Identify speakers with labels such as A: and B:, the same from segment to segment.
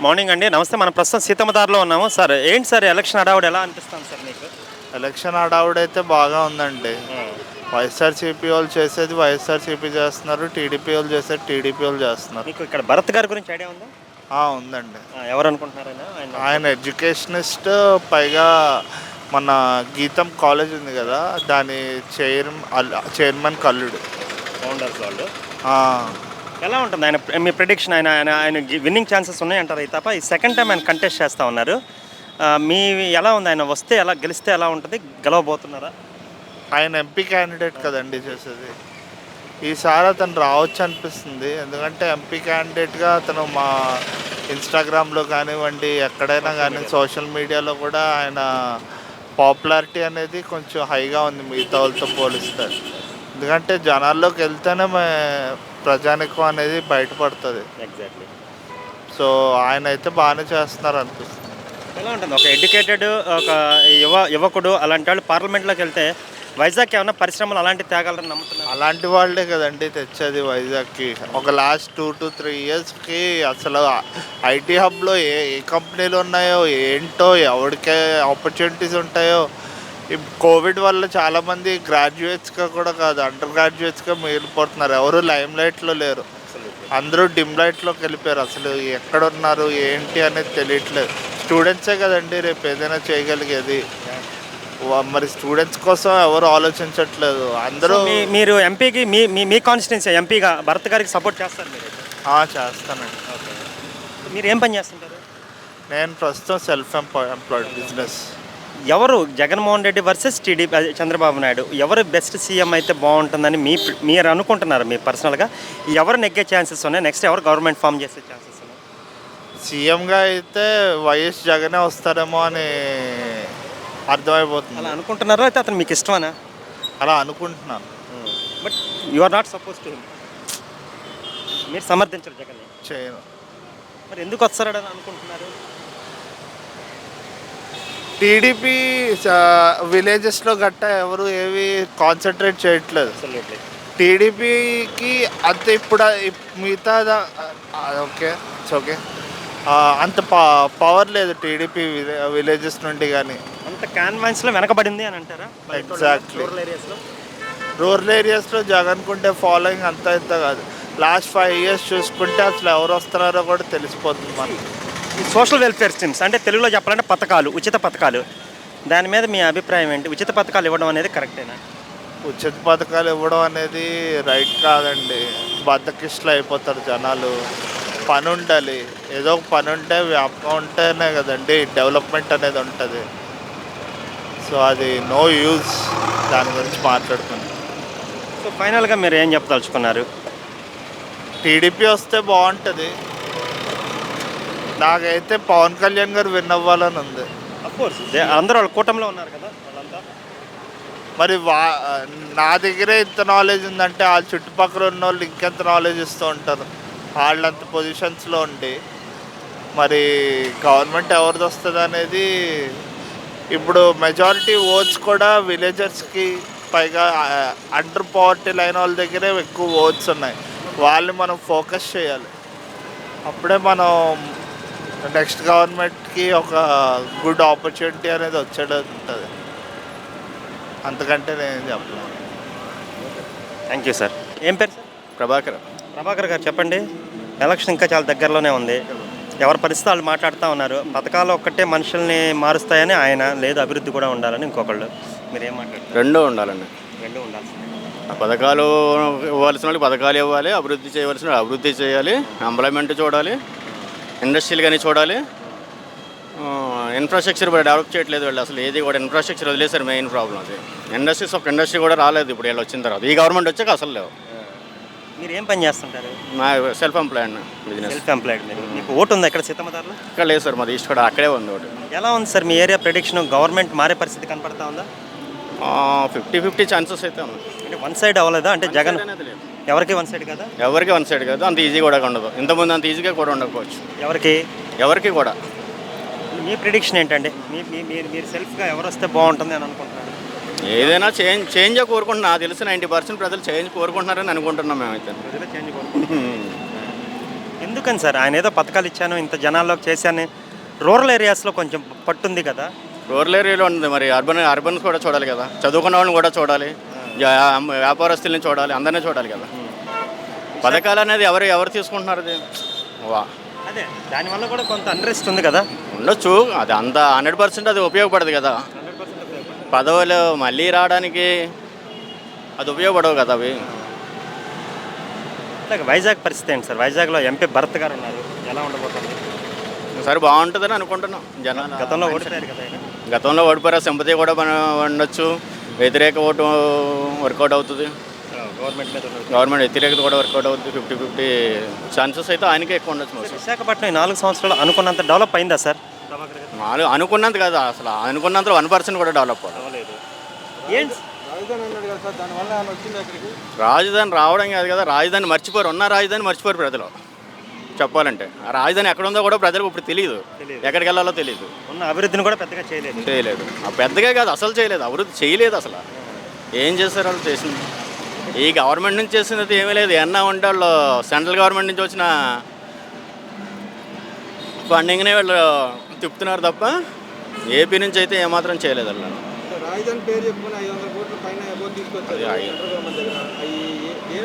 A: Morning అండి. నమస్తే. మనం ప్రస్తుతం సీతమ్మదారిలో ఉన్నాము. సార్ ఏంటి సార్ ఎలక్షన్ హడావుడు? ఎలా అనిపిస్తుంది సార్ మీకు?
B: ఎలక్షన్ హడావుడైతే బాగా ఉందండి. వైఎస్ఆర్సీపీ వాళ్ళు చేసేది వైఎస్ఆర్సీపీ చేస్తున్నారు. టీడీపీ వాళ్ళు చేసేది టీడీపీ వాళ్ళు చేస్తున్నారు.
A: మీకు ఇక్కడ భరత్ గారి గురించి ఐడియా ఉందా?
B: ఆ, ఉందండి.
A: ఆ, ఎవరు అనుకుంటున్నారు ఆయన? ఆయన
B: ఆయన ఎడ్యుకేషనిస్ట్ పైగా మన గీతం కాలేజ్ ఉంది కదా దాని చైర్ చైర్మన్ కల్లుడు.
A: ఫౌండర్స్ వాళ్ళు.
B: ఆ,
A: ఎలా ఉంటుంది? ఆయన మీ ప్రిడిక్షన్ ఆయన ఆయన ఆయన విన్నింగ్ ఛాన్సెస్ ఉన్నాయంటారు తప్ప ఈ సెకండ్ టైం ఆయన కంటెస్ట్ చేస్తూ ఉన్నారు. మీ ఎలా ఉంది? ఆయన వస్తే ఎలా గెలిస్తే ఎలా ఉంటుంది? గెలవబోతున్నారా?
B: ఆయన ఎంపీ క్యాండిడేట్ కదండి చేసేది. ఈసారి అతను రావచ్చు అనిపిస్తుంది. ఎందుకంటే ఎంపీ క్యాండిడేట్గా అతను మా ఇన్స్టాగ్రామ్లో కానివ్వండి ఎక్కడైనా కానీ సోషల్ మీడియాలో కూడా ఆయన పాపులారిటీ అనేది కొంచెం హైగా ఉంది మిగతా వాళ్ళతో పోలిస్తే. ఎందుకంటే జనాల్లోకి వెళ్తేనే మే- ప్రజానికం అనేది బయటపడుతుంది.
A: ఎగ్జాక్ట్లీ
B: సో ఆయన అయితే బాగానే చేస్తున్నారు అనిపిస్తుంది
A: ఎలా ఉంటుంది? ఒక ఎడ్యుకేటెడ్ ఒక యువ యువకుడు అలాంటి వాళ్ళు పార్లమెంట్లోకి వెళ్తే వైజాగ్ ఏమైనా పరిశ్రమలు అలాంటి తేగలరని నమ్ముతున్నారు?
B: అలాంటి వాళ్ళే కదండి తెచ్చేది వైజాగ్కి. ఒక లాస్ట్ టూ టు త్రీ ఇయర్స్కి అసలు ఐటీ హబ్లో ఏ ఏ కంపెనీలు ఉన్నాయో ఏంటో ఎవరికే ఆపర్చునిటీస్ ఉంటాయో కోవిడ్ వల్ల చాలామంది గ్రాడ్యుయేట్స్గా కూడా కాదు అండర్ గ్రాడ్యుయేట్స్గా మిగిలిపోతున్నారు ఎవరు లైమ్ లైట్లో లేరు. అందరూ డిమ్ లైట్లోకి వెళ్ళిపోయారు. అసలు ఎక్కడ ఉన్నారు ఏంటి అనేది తెలియట్లేదు. స్టూడెంట్సే కదండి రేపు ఏదైనా చేయగలిగేది? మరి స్టూడెంట్స్ కోసం ఎవరు ఆలోచించట్లేదు. అందరూ
A: మీరు ఎంపీకి మీ మీ కాన్స్టిట్యున్సీ ఎంపీగా భరత్ గారికి సపోర్ట్ చేస్తారు మీరు?
B: చేస్తానండి.
A: మీరు ఏం పని చేస్తుంటారు?
B: నేను ప్రస్తుతం సెల్ఫ్ ఎంప్లాయ్ ఎంప్లాయిడ్ బిజినెస్
A: ఎవరు జగన్మోహన్ రెడ్డి వర్సెస్ టీడీపీ చంద్రబాబు నాయుడు ఎవరు బెస్ట్ సీఎం అయితే బాగుంటుందని మీ మీరు అనుకుంటున్నారు మీ పర్సనల్గా? ఎవరు నెగ్గే ఛాన్సెస్ ఉన్నాయి? నెక్స్ట్ ఎవరు గవర్నమెంట్ ఫామ్ చేసే ఛాన్సెస్ ఉన్నాయి?
B: సీఎంగా అయితే వైఎస్ జగనే వస్తారేమో అని అర్థమైపోతుంది.
A: అలా అనుకుంటున్నారా? అయితే అతను మీకు ఇష్టమనా?
B: అలా అనుకుంటున్నాను.
A: But you are not suppose to మీరు సమర్థించరు జగన్ని.
B: చేయను.
A: మరి ఎందుకు వస్తారని అనుకుంటున్నారు?
B: టీడీపీ విలేజెస్లో గట్టా ఎవరు ఏవి కాన్సన్ట్రేట్ చేయట్లేదు. టీడీపీకి అంత ఇప్పుడు ఇప్- మిగతా ఓకే ఇట్స్ ఓకే. అంత పవర్ లేదు టీడీపీ విలేజెస్ నుండి కానీ
A: అంత కాన్వాన్స్లో వెనకబడింది అని అంటారా?
B: Exactly.
A: రూరల్ ఏరియాస్లో
B: జగన్ కుంటే ఫాలోయింగ్ అంత ఇంత కాదు. లాస్ట్ ఫైవ్ ఇయర్స్ చూసుకుంటే అసలు ఎవరు వస్తున్నారో కూడా తెలిసిపోతుంది మనకి.
A: సోషల్ వెల్ఫేర్ స్కీమ్స్ అంటే తెలుగులో చెప్పాలంటే పథకాలు ఉచిత పథకాలు. దాని మీద మీ అభిప్రాయం ఏంటి? ఉచిత పథకాలు ఇవ్వడం అనేది కరెక్టేనా?
B: ఉచిత పథకాలు ఇవ్వడం అనేది రైట్ కాదండి. బద్దకిష్లు అయిపోతారు జనాలు. పని ఉండాలి ఏదో ఒక పని ఉంటే వ్యాపకం ఉంటేనే కదండి డెవలప్మెంట్ అనేది ఉంటుంది. సో అది నో యూజ్ దాని గురించి మాట్లాడుకున్నాం
A: సో ఫైనల్గా మీరు ఏం చెప్పదలుచుకున్నారు?
B: టీడీపీ వస్తే బాగుంటుంది. నాకైతే పవన్ కళ్యాణ్ గారు విన్ అవ్వాలని ఉంది.
A: కోర్స్ అందరూ వాళ్ళ కూటమిలో ఉన్నారు కదా వాళ్ళంతా.
B: మరి వా నా దగ్గరే ఇంత నాలెడ్జ్ ఉందంటే వాళ్ళ చుట్టుపక్కల ఉన్న వాళ్ళు ఇంకెంత నాలెడ్జ్ ఇస్తూ ఉంటారు? వాళ్ళంత పొజిషన్స్లో ఉండి. మరి గవర్నమెంట్ ఎవరిది వస్తుంది అనేది ఇప్పుడు మెజారిటీ ఓట్స్ కూడా విలేజర్స్కి పైగా అండర్ పవర్టీ లైన్ వాళ్ళ దగ్గరే ఎక్కువ ఓట్స్ ఉన్నాయి. వాళ్ళని మనం ఫోకస్ చేయాలి. అప్పుడే మనం నెక్స్ట్ గవర్నమెంట్కి ఒక గుడ్ ఆపర్చునిటీ అనేది వచ్చేది ఉంటుంది అంతకంటే నేను చెప్పలేను.
A: Thank you sir. ఏం పేరు సార్?
C: ప్రభాకర్.
A: ప్రభాకర్ గారు చెప్పండి. ఎలక్షన్ ఇంకా చాలా దగ్గరలోనే ఉంది. ఎవరి పరిస్థితి వాళ్ళు మాట్లాడుతూ ఉన్నారు. పథకాలు ఒక్కటే మనుషుల్ని మారుస్తాయని ఆయన లేదు అభివృద్ధి కూడా ఉండాలని ఇంకొకళ్ళు. మీరు ఏం మాట్లాడతారు
C: రెండూ ఉండాలండి.
A: రెండు ఉండాల్సిందే.
C: ఆ పథకాలు ఇవ్వాల్సిన వాళ్ళకి పథకాలు ఇవ్వాలి అభివృద్ధి చేయవలసిన వాళ్ళు అభివృద్ధి చేయాలి ఎంప్లాయ్మెంట్ చూడాలి ఇండస్ట్రీలు కానీ చూడాలి. ఇన్ఫ్రాస్ట్రక్చర్ కూడా డెవలప్ చేయట్లేదు వాళ్ళు అసలు. ఏది కూడా ఇన్ఫ్రాస్ట్రక్చర్ వదిలేసారు మెయిన్ ప్రాబ్లం అది. ఇండస్ట్రీస్ ఒక ఇండస్ట్రీ కూడా రాలేదు ఇప్పుడు వీళ్ళు వచ్చిన తర్వాత. ఈ గవర్నమెంట్ వచ్చాక అసలు లేవు.
A: మీరు ఏం పని చేస్తుంటారు?
C: మా self employed business
A: self employed మీరు. మీకు ఓటు ఉందా ఇక్కడ సీతమ్మదారులో
C: ఇక్కడ లేదు సార్ మాది ఈస్ట్ కూడా అక్కడే ఉంది ఒకటి
A: ఎలా ఉంది సార్ మీ ఏరియా ప్రిడిక్షన్ గవర్నమెంట్ మారే పరిస్థితి కనపడతా ఉందా?
C: ఫిఫ్టీ ఫిఫ్టీ ఛాన్సెస్ అయితే ఉన్నాయి.
A: అంటే వన్ సైడ్ అవ్వలేదా? అంటే జగన్
C: అనేది లేదు.
A: ఎవరికి వన్ సైడ్ కదా?
C: ఎవరికి వన్ సైడ్ కాదు అంత ఈజీ కూడా ఉండదు. ఇంతకుముందు అంత ఈజీగా కూడా ఉండకపోవచ్చు.
A: ఎవరికి?
C: ఎవరికి కూడా.
A: మీ ప్రిడిక్షన్ ఏంటండి? మీ మీ- మీరు మీరు సెల్ఫ్గా ఎవరు వస్తే బాగుంటుంది అని అనుకుంటున్నారు?
C: ఏదైనా చేంజ్ చేంజ్ కోరుకుంటున్నా. నాకు తెలిసి నైంటీ పర్సెంట్ ప్రజలు చేంజ్ కోరుకుంటున్నారని అనుకుంటున్నాం మేమైతే.
A: ప్రజలు చేంజ్ కోరుకుంటున్నారు. ఎందుకని సార్? ఆయన ఏదో పథకాలు ఇచ్చాను ఇంత జనాల్లోకి చేశాను. రూరల్ ఏరియాస్లో కొంచెం పట్టుంది కదా?
C: రూరల్ ఏరియాలో ఉంది మరి. అర్బన్ అర్బన్స్ కూడా చూడాలి కదా. చదువుకున్న వాళ్ళని కూడా చూడాలి. వ్యాపారస్తుల్ని చూడాలి అందరినీ చూడాలి కదా. పథకాలు అనేది ఎవరు ఎవరు తీసుకుంటున్నారు అది? వా.
A: అదే దానివల్ల కూడా కొంత అండ్రెస్ట్ ఉంది కదా.
C: ఉండొచ్చు అది అంత హండ్రెడ్ పర్సెంట్ అది ఉపయోగపడదు కదా. పదవులు మళ్ళీ రావడానికి అది ఉపయోగపడవు కదా అవి.
A: వైజాగ్ పరిస్థితి ఏంటి సార్? వైజాగ్లో ఎంపీ భరత్ గారు ఉన్నారు. ఎలా ఉండబోతుంది?
C: సరే బాగుంటుందని అనుకుంటున్నాం జనాలు.
A: గతంలో ఓడిపోయారు కదా
C: గతంలో ఓడిపోయారు సింపతి కూడా ఉండొచ్చు. వ్యతిరేక ఓటు వర్కౌట్ అవుతుంది.
A: గవర్నమెంట్ మీద
C: గవర్నమెంట్ వ్యతిరేకత కూడా వర్కౌట్ అవుతుంది. ఫిఫ్టీ ఫిఫ్టీ ఛాన్సెస్ అయితే ఆయనకే ఎక్కువ ఉండొచ్చు
A: విశాఖపట్నం ఈ నాలుగు సంవత్సరాలు అనుకున్నంత డెవలప్ అయిందా సార్?
C: నాలుగు అనుకున్నంత కదా అసలు. అనుకున్నంత వన్ పర్సెంట్ కూడా డెవలప్ అవ్వాలి
A: అవ్వలేదు. ఏంటి
C: రాజధాని రావడం కాదు కదా. రాజధాని మర్చిపోరు. ఉన్న రాజధాని మర్చిపోరు ప్రజలు. చెప్పాలంటే. ఆ రాజధాని ఎక్కడ ఉందో కూడా ప్రజలకు ఇప్పుడు తెలియదు. ఎక్కడికి వెళ్ళాలో తెలియదు
A: ఉన్న అభివృద్ధిని కూడా పెద్దగా చేయలేదు.
C: చేయలేదు. ఆ పెద్దగా కాదు అసలు చేయలేదు. అభివృద్ధి చేయలేదు అసలు. ఏం చేశారు వాళ్ళు చేసింది? ఈ గవర్నమెంట్ నుంచి చేసినది ఏమీ లేదు. ఎన్నా ఉంటే వాళ్ళు సెంట్రల్ గవర్నమెంట్ నుంచి వచ్చిన ఫండింగ్నే వాళ్ళు తిప్పుతున్నారు తప్ప ఏపీ నుంచి అయితే ఏమాత్రం చేయలేదు వాళ్ళు
D: రాజధాని పేరు చెప్పుకుని ఐదు వందల కోట్ల పైన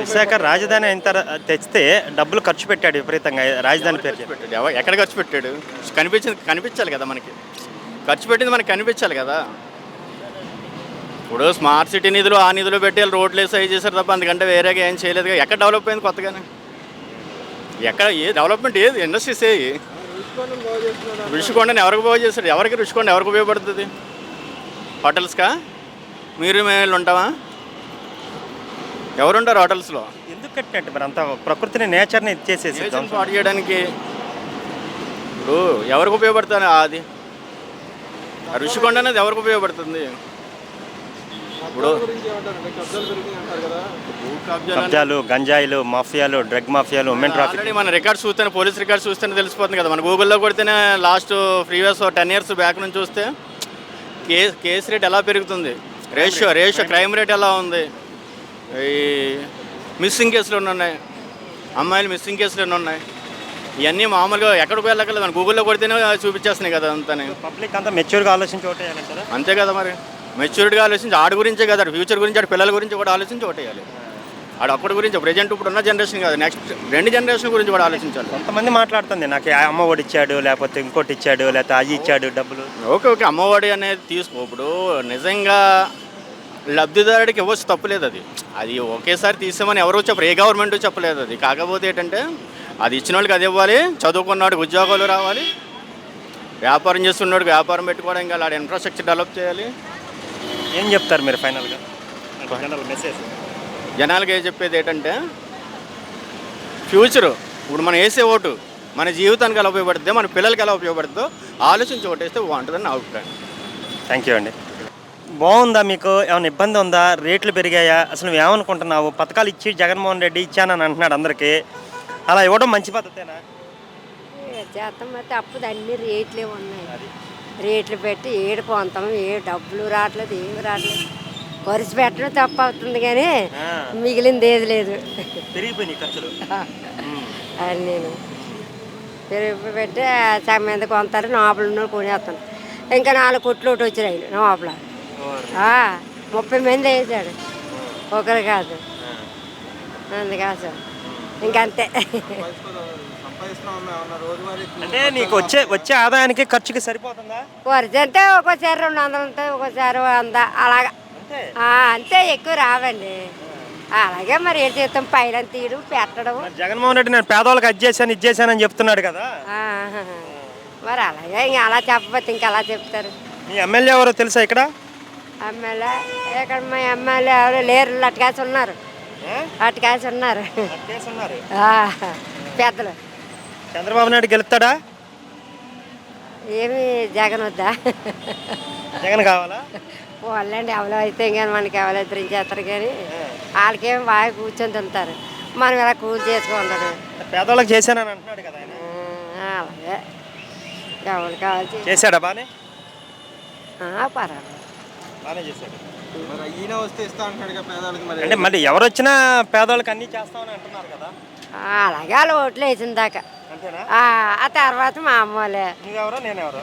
A: విశాఖ రాజధాని అయిన తర్వాత తెచ్చితే డబ్బులు ఖర్చు పెట్టాడు విపరీతంగా రాజధాని పేరు
C: పెట్టాడు? ఎక్కడ ఖర్చు పెట్టాడు? కనిపించింది కనిపించాలి కదా మనకి. ఖర్చు పెట్టింది మనకి కనిపించాలి కదా. ఇప్పుడు స్మార్ట్ సిటీ నిధులు ఆ నిధులు పెట్టి రోడ్లు వేసి అవి చేశారు తప్ప అందుకంటే వేరేగా ఏం చేయలేదు. ఎక్కడ డెవలప్ అయింది కొత్తగానే? ఎక్కడ ఏ డెవలప్మెంట్ ఏది? ఇండస్ట్రీస్ ఏ రుషికొండని ఎవరికి బాగు చేశాడు ఎవరికి రుషికొండ ఎవరికి ఉపయోగపడుతుంది? హోటల్స్కా? మీరు మేము ఉంటామా ఎవరుంటారు హోటల్స్లో?
A: ఎందుకు కట్టినట్టు మరి అంత ప్రకృతిని నేచర్ని ఇచ్చేసేసి
C: నేచర్ పాడు చేయడానికి ఇప్పుడు ఎవరికి ఉపయోగపడుతుంది అది? ఋషికొండ అనేది ఎవరికి ఉపయోగపడుతుంది? ఇప్పుడు
D: కబ్జాల
A: గంజాయిలు మాఫియాలు డ్రగ్ మాఫియాలు ఉమెన్ ట్రాఫిక్.
C: మన రికార్డ్స్ చూస్తేనే పోలీస్ రికార్డ్స్ చూస్తేనే తెలిసిపోతుంది కదా. మన గూగుల్లో కొడితేనే last previous ten years back నుంచి చూస్తే కేస్ కేసు రేట్ ఎలా పెరుగుతుంది? రేషియో రేషియో క్రైమ్ రేట్ ఎలా ఉంది? ఈ మిస్సింగ్ కేసులు ఎన్ని ఉన్నాయి అమ్మాయిలు మిస్సింగ్ కేసులు ఎన్ని ఉన్నాయి ఇవన్నీ మామూలుగా ఎక్కడికి వెళ్ళక్కర్లేదు. మన గూగుల్లో కొడితేనే చూపించేస్తున్నాయి కదా అంతానే
A: పబ్లిక్ అంతా మెచ్యూర్గా ఆలోచించి
C: అంతే కదా మరి. మెచ్యూరిటీగా ఆలోచించి ఆడి గురించే కదా ఫ్యూచర్ గురించి ఆడి పిల్లల గురించి కూడా ఆలోచించి ఓటేయాలి ఆడ ఒక్కడి గురించి ప్రజెంట్ ఇప్పుడు ఉన్న జనరేషన్ కాదు. నెక్స్ట్ రెండు జనరేషన్ గురించి కూడా ఆలోచించాలి.
A: కొంతమంది మాట్లాడుతుంది నాకు ఆ అమ్మ ఒడి ఇచ్చాడు లేకపోతే ఇంకోటి ఇచ్చాడు లేకపోతే అవి ఇచ్చాడు డబ్బులు.
C: Okay okay. అమ్మఒడి అనేది తీసుకో. ఇప్పుడు నిజంగా లబ్ధిదారుడికి ఇవ్వచ్చు తప్పులేదు అది. అది ఒకేసారి తీసామని ఎవరు చెప్పరు ఏ గవర్నమెంట్ చెప్పలేదు అది. కాకపోతే ఏంటంటే అది ఇచ్చిన వాళ్ళకి అది ఇవ్వాలి చదువుకున్నవాడికి ఉద్యోగాలు రావాలి వ్యాపారం చేస్తున్నవాడికి వ్యాపారం పెట్టుకోవడం ఇంకా ఆడ ఇన్ఫ్రాస్ట్రక్చర్ డెవలప్ చేయాలి.
A: ఏం చెప్తారు మీరు ఫైనల్గా జనరల్ మెసేజ్
C: జనాలకి ఏం చెప్పేది ఏంటంటే ఫ్యూచర్ ఇప్పుడు మనం వేసే ఓటు మన జీవితానికి ఎలా ఉపయోగపడుతుందో మన పిల్లలకి ఎలా ఉపయోగపడుతుందో ఆలోచించి ఓటేస్తే బాగుంటుందని నా అభిప్రాయం.
A: థ్యాంక్ యూ అండి. బాగుందా మీకు? ఏమైనా ఇబ్బంది ఉందా? రేట్లు పెరిగాయా? అసలు నువ్వు ఏమనుకుంటున్నావు? పథకాలు ఇచ్చి జగన్మోహన్ రెడ్డి ఇచ్చానని అంటున్నాడు అందరికీ. అలా ఇవ్వడం మంచి పద్ధతేనా?
E: చేస్తాం అయితే అప్పుడు అన్ని రేట్లే ఉన్నాయి. రేట్లు పెట్టి ఏడు పొంతాం ఏ డబ్బులు రావట్లేదు ఏమి రావట్లేదు. ఖర్చు పెట్టడం తప్ప అవుతుంది కానీ. మిగిలింది ఏది లేదు.
A: పెరిగిపోయినాయి ఖర్చులు.
E: అని నేను పెరుగు పెట్టి సగం మీద కొంటారు లోపల కొనేస్తాను ఇంకా నాలుగు కొట్లు ఒకటి వచ్చినాయి లోపల. ఆ, ముప్పై మంది వేసాడు. ఒకరు కాదు. అందుకోసం ఇంకంతే
A: అంటే నీకు వచ్చే వచ్చే ఆదాయానికి ఖర్చుకి సరిపోతుందా?
E: అంటే ఒక్కోసారి రెండు వందలు ఉంటాయి ఒక్కోసారి వంద. అలాగా.
A: అంతే
E: ఎక్కువ రావండి. అలాగే మరి ఏం చేస్తాం పైన తీయడం పెట్టడం.
A: జగన్మోహన్ రెడ్డి నేను పేదవాళ్ళకి అది చేశాను ఇది చేశానని చెప్తున్నాడు కదా.
E: మరి అలాగే ఇంకా అలా చెప్పకపోతే ఇంకా అలా చెప్తారు.
A: మీ ఎమ్మెల్యే ఎవరో తెలుసా ఇక్కడ?
E: ఎమ్మెల్యే ఇక్కడ మా ఎమ్మెల్యే ఎవరు లేరు అటుకాసి ఉన్నారు. అటుకాసి ఉన్నారు. పెద్దలు.
A: చంద్రబాబు నాయుడు గెలుస్తాడా?
E: ఏమి జగన్ వద్దా?
A: జగన్ కావాలా?
E: వాళ్ళండి ఎవరో అయితే కానీ మనకి ఎవరో ఎదిరించేస్తారు కానీ వాళ్ళకేం బాగా కూర్చొని తింటారు. మనం ఇలా కూల్ చేసుకుంటాడు
A: పేదవాళ్ళకి చేశానని అంటున్నాడు కదా ఆయన.
E: అలాగే. ఎవరు కావాల్సి
A: చేశాడా బానే?
E: పర్వాలేదు.
A: బాగానే చేశాడు.
D: మరి ఈయన వస్తే ఇస్తా అంటున్నాడు కదా పేదవాళ్ళకి మరి.
A: అంటే మళ్ళీ ఎవరు వచ్చినా పేదవాళ్ళకి అన్నీ చేస్తామని అంటున్నారు కదా.
E: అలాగే వాళ్ళు ఓట్లు వేసిన దాకా.
A: అంతేనా?
E: ఆ ఆ తర్వాత మా అమ్మలే
A: నువ్వెవరో నేనెవరో.